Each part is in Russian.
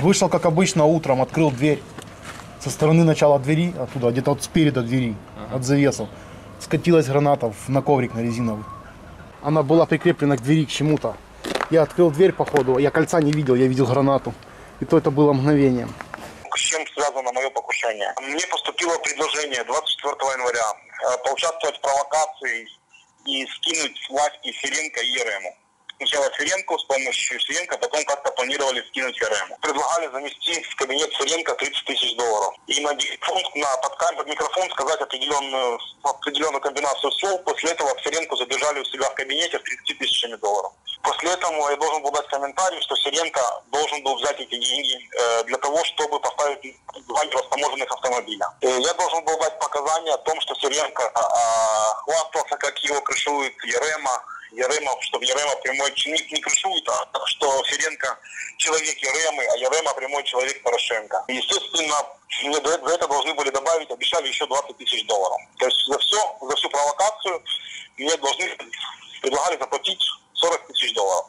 Вышел, как обычно, утром, открыл дверь. Со стороны начала двери, оттуда, где-то вот спереда двери, от завесов, скатилась граната на коврик на резиновый. Она была прикреплена к двери к чему-то. Я открыл дверь, походу, я кольца не видел, я видел гранату. И то это было мгновением. С чем связано мое покушение? Мне поступило предложение 24 января э, поучаствовать в провокации и скинуть власти Сиренко и Ерему. Сначала Сиренко, с помощью Сиренко, потом как-то планировали скинуть Ерему. Предлагали занести в кабинет Сиренко 30 тысяч долларов. И на диктофон, на под, кам- под микрофон сказать определенную, определенную комбинацию слов. После этого Сиренко задержали у себя в кабинете с 30 тысячами долларов. После этого я должен был дать комментарий, что Сиренко должен был взять эти деньги э, для того, чтобы поставить два растаможенных автомобиля. Я должен был дать показания о том, что Сиренко а, а, хвастался, как его крышует Ерема, Ерема, чтобы Ерема прямой не, не крышует, а так что Сиренко человек Еремы, а Ерема прямой человек Порошенко. Естественно, мне за это- должны были добавить, обещали еще 20 тысяч долларов. То есть за все, за всю провокацию мне должны предлагали заплатить 40 тысяч долларов.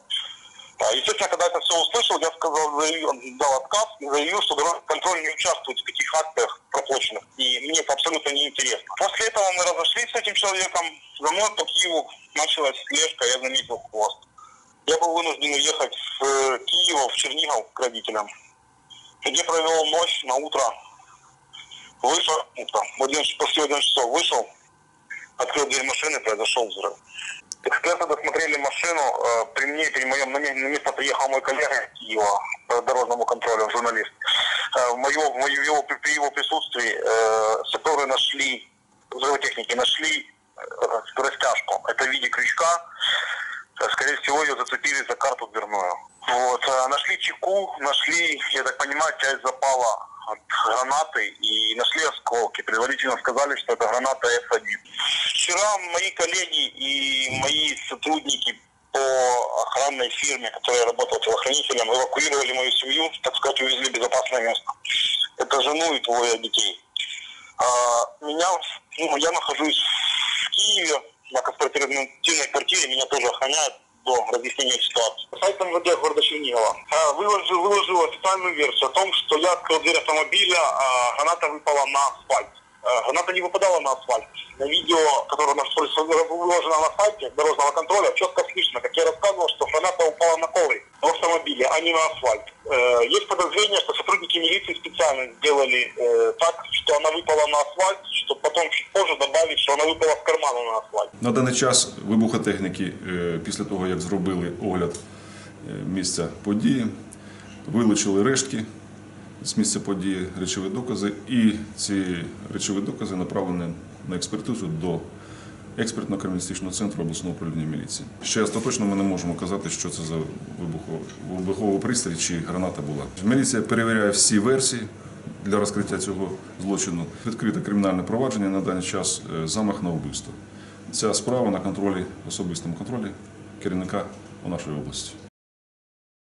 А, Естественно, когда это все услышал, я сказал, заявил, дал отказ и заявил, что контроль не участвует в таких актах проплаченных. И мне это абсолютно неинтересно. После этого мы разошлись с этим человеком. За мной по Киеву началась слежка, я заметил хвост. Я был вынужден уехать в э, Киев, в Чернигов к родителям, где провел ночь на утро. Вышел, утро, в 11, после 11 часов вышел, открыл дверь машины, произошел взрыв. Эксперты досмотрели машину. э, При мне, при моем на ме- на место приехал мой коллега из Киева по дорожному контролю, журналист. Э, В, моё- в моё- его, при его присутствии э, саперы нашли, взрывотехники нашли растяжку. Это в виде крючка. Э, Скорее всего, ее зацепили за карту дверную. Вот. э, Нашли чеку, нашли, я так понимаю, часть запала от гранаты и нашли осколки. Предварительно сказали, что это граната С-1. Вчера мои коллеги и мои сотрудники по охранной фирме, которая работала телохранителем, эвакуировали мою семью, так сказать, увезли в безопасное место. Это жену и двое детей. А, меня, ну, я нахожусь в Киеве, на конспиративной квартире, меня тоже охраняют до разъяснения ситуации. Сайт МВД города Чернигова а, выложил, выложил официальную версию о том, что я открыл дверь автомобиля, а граната выпала на асфальт. А, Граната не выпадала на асфальт. На видео, которое выложено на сайте дорожного контроля, четко слышно, как я рассказывал, что граната упала на коврик в автомобиле, а не на асфальт. Э, Есть подозрение, что сотрудники милиции специально сделали э, так, что она выпала на асфальт, потом чуть позже добавить, что она выпала с кармана на асфальт. На даний час вибухотехніки, е, після того як зробили огляд е, місця події, вилучили рештки з місця події, речові докази, і ці речові докази направлені на експертизу до експертно-криміналістичного центру обласного управління міліції. Ще остаточно ми не можемо казати, що це за вибуховий пристрій чи граната була. Міліція перевіряє всі версії для розкриття цього злочину. Відкрите кримінальне провадження на даний час е, замах на вбивство. Ця справа на контролі, особистому контролі керівника у нашій області.